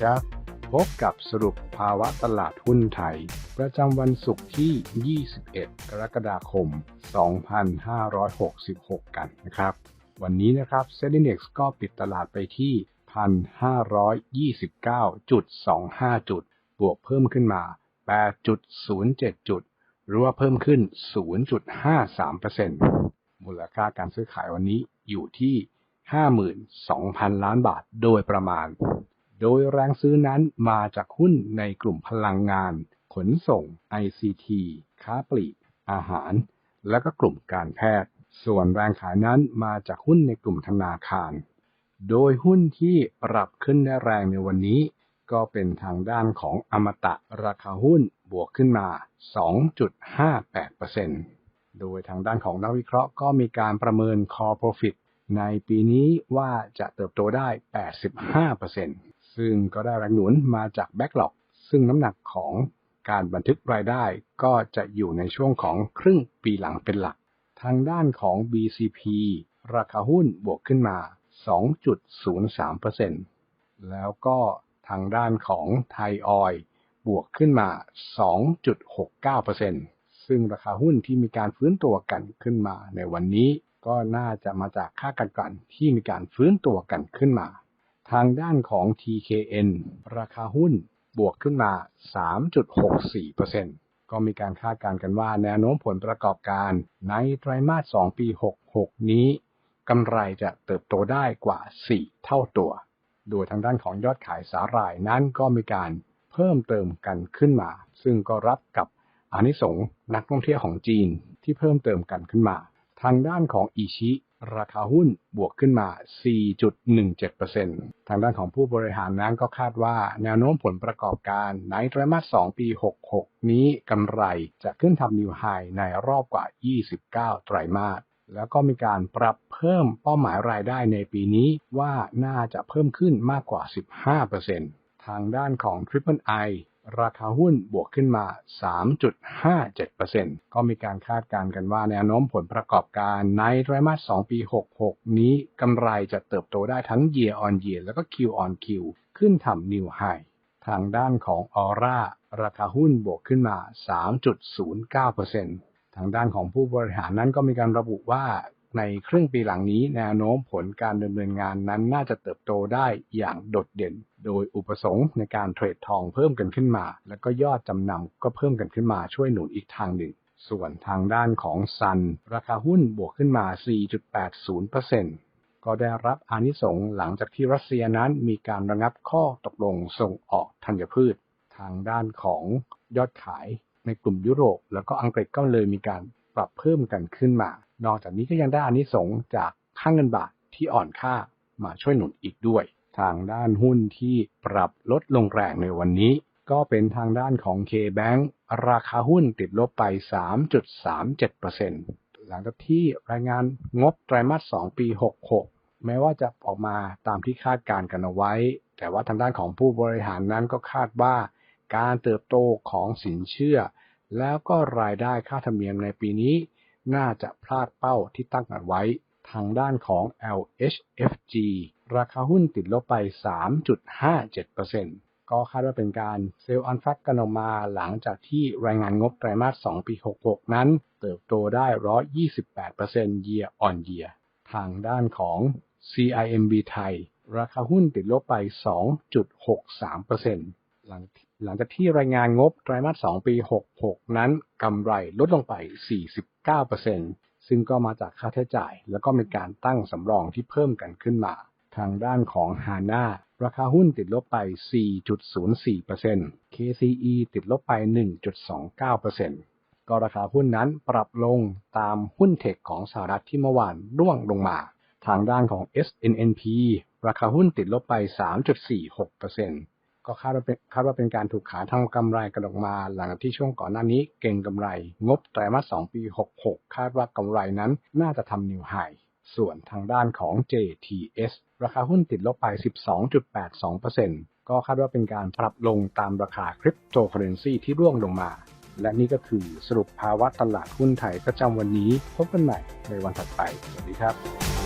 ครับ พบกับสรุปภาวะตลาดหุ้นไทย ประจำวันศุกร์ที่ 21 กรกฎาคม 2566 กันนะครับ วันนี้นะครับ s e t Index ก็ปิดตลาดไปที่ 1,529.25 จุด บวกเพิ่มขึ้นมา 8.07 จุด หรือว่าเพิ่มขึ้น 0.53%มูลค่าการซื้อขายวันนี้อยู่ที่ 52,000 ล้านบาทโดยประมาณ โดยแรงซื้อนั้นมาจากหุ้นในกลุ่มพลังงาน ขนส่ง ICT ค้าปลีก อาหาร และก็กลุ่มการแพทย์ ส่วนแรงขายนั้นมาจากหุ้นในกลุ่มธนาคาร โดยหุ้นที่ปรับขึ้นได้แรงในวันนี้ ก็เป็นทางด้านของอมตะราคาหุ้นบวกขึ้นมา 2.58%โดยทางด้านของนักวิเคราะห์ก็มีการประเมิน Core Profit ในปีนี้ว่าจะเติบโตได้ 85% ซึ่งก็ได้แรงหนุนมาจาก Backlog ซึ่งน้ำหนักของการบันทึกรายได้ก็จะอยู่ในช่วงของครึ่งปีหลังเป็นหลัก ทางด้านของ BCP ราคาหุ้นบวกขึ้นมา 2.03%แล้วก็ทางด้านของไทยออยบวกขึ้นมา 2.69%ซึ่งราคาหุ้นที่มีการฟื้นตัวกันขึ้นมาในวันนี้ก็น่าจะมาจากค่าการกลั่นที่มีการฟื้นตัวกันขึ้นมา ทางด้านของ TKN ราคาหุ้นบวกขึ้นมา 3.64%ก็มีการคาดการณ์กันว่าแนวโน้มผลประกอบการในไตรมาส 2 ปี 66 นี้กำไรจะเติบโตได้กว่า 4 เท่าตัว โดยทางด้านของยอดขายสาหร่ายนั้นก็มีการเพิ่มเติมกันขึ้นมา ซึ่งก็รับกับอานิสงส์นักท่องเที่ยวของจีนที่เพิ่มเติมกันขึ้นมา ทางด้านของอิชิ ราคาหุ้นบวกขึ้นมา 4.17%ทางด้านของผู้บริหารนั้นก็คาดว่าแนวโน้มผลประกอบการในไตรมาส 2 ปี 66 นี้กำไรจะขึ้นทำนิวไฮในรอบกว่า 29 ไตรมาส แล้วก็มีการปรับเพิ่มเป้าหมายรายได้ในปีนี้ว่าน่าจะเพิ่มขึ้นมากกว่า 15%ทางด้านของ Triple I ราคาหุ้นบวกขึ้นมา 3.57%ก็มีการคาดการณ์กันว่าแนวโน้มผลประกอบการในไตรมาส 2 ปี 66 นี้กำไรจะเติบโตได้ทั้ง Year on Year แล้วก็ Q on Q ขึ้นทำ New High ทางด้านของ Aura ราคาหุ้นบวกขึ้นมา 3.09%ทางด้านของผู้บริหารนั้นก็มีการระบุว่า ในครึ่งปีหลังนี้แนวโน้มผลการดำเนินงานนั้นน่าจะเติบโตได้อย่างโดดเด่น โดยอุปสงค์ในการเทรดทองเพิ่มกันขึ้นมา แล้วก็ยอดจำนำก็เพิ่มกันขึ้นมาช่วยหนุนอีกทางหนึ่ง ส่วนทางด้านของซัน ราคาหุ้นบวกขึ้นมา 4.80%ก็ได้รับอานิสงส์หลังจากที่รัสเซียนั้นมีการระงับข้อตกลงส่งออกธัญพืช ทางด้านของยอดขายในกลุ่มยุโรป แล้วก็อังกฤษก็เลยมีการปรับเพิ่มกันขึ้นมา นอกจากนี้ก็ยังได้อานิสงส์จากค่างเงินบาทที่อ่อนค่ามาช่วยหนุนอีกด้วย ทางด้านหุ้นที่ปรับลดลงแรงในวันนี้ ก็เป็นทางด้านของ K-Bank ราคาหุ้นติดลบไป 3.37%หลังจากที่รายงานงบไตรมาส 2 ปี 66 แม้ว่าจะออกมาตามที่คาดการกันเอาไว้ แต่ว่าทางด้านของผู้บริหารนั้นก็คาดว่า การเติบโตของสินเชื่อ แล้วก็รายได้ค่าธรรมเนียมในปีนี้ น่าจะพลาดเป้าที่ตั้งกันไว้ ทางด้านของ LHFG ราคาหุ้นติดลบไป 3.57%ก็คาดว่าเป็นการเซลล์อันแฟกกันออกมาหลังจากที่รายงานงบไตรมาส 2 ปี 66 นั้น เติบโตได้ 128% year on year ทางด้านของ CIMB ไทย ราคาหุ้นติดลบไป 2.63%หลัง หลังจากที่รายงานงบไตรมาส 2 ปี 66 นั้นกำไรลดลงไป 49%ซึ่งก็มาจากค่าใช้จ่าย แล้วก็มีการตั้งสำรองที่เพิ่มกันขึ้นมา ทางด้านของ HANA ราคาหุ้นติดลบไป 4.04% KCE ติดลบไป 1.29%ก็ราคาหุ้นนั้นปรับลงตามหุ้นเทคของสหรัฐที่เมื่อวานร่วงลงมา ทางด้านของ SNNP ราคาหุ้นติดลบไป 3.46% ก็คาดว่าเป็นคาดว่าเป็นการถูกขาทางกำไรกันออกมาหลังที่ช่วงก่อนหน้านี้เก่งกำไร งบไตรมาส2ปี 66 คาดว่ากำไรนั้นน่าจะทำนิวไฮส่วนทางด้านของ JTS ราคาหุ้นติดลบไป 12.82%ก็คาดว่าเป็นการปรับลงตามราคาคริปโตเคอเรนซีที่ร่วงลงมา และนี่ก็คือสรุปภาวะตลาดหุ้นไทยประจำวันนี้ พบกันใหม่ในวันถัดไป สวัสดีครับ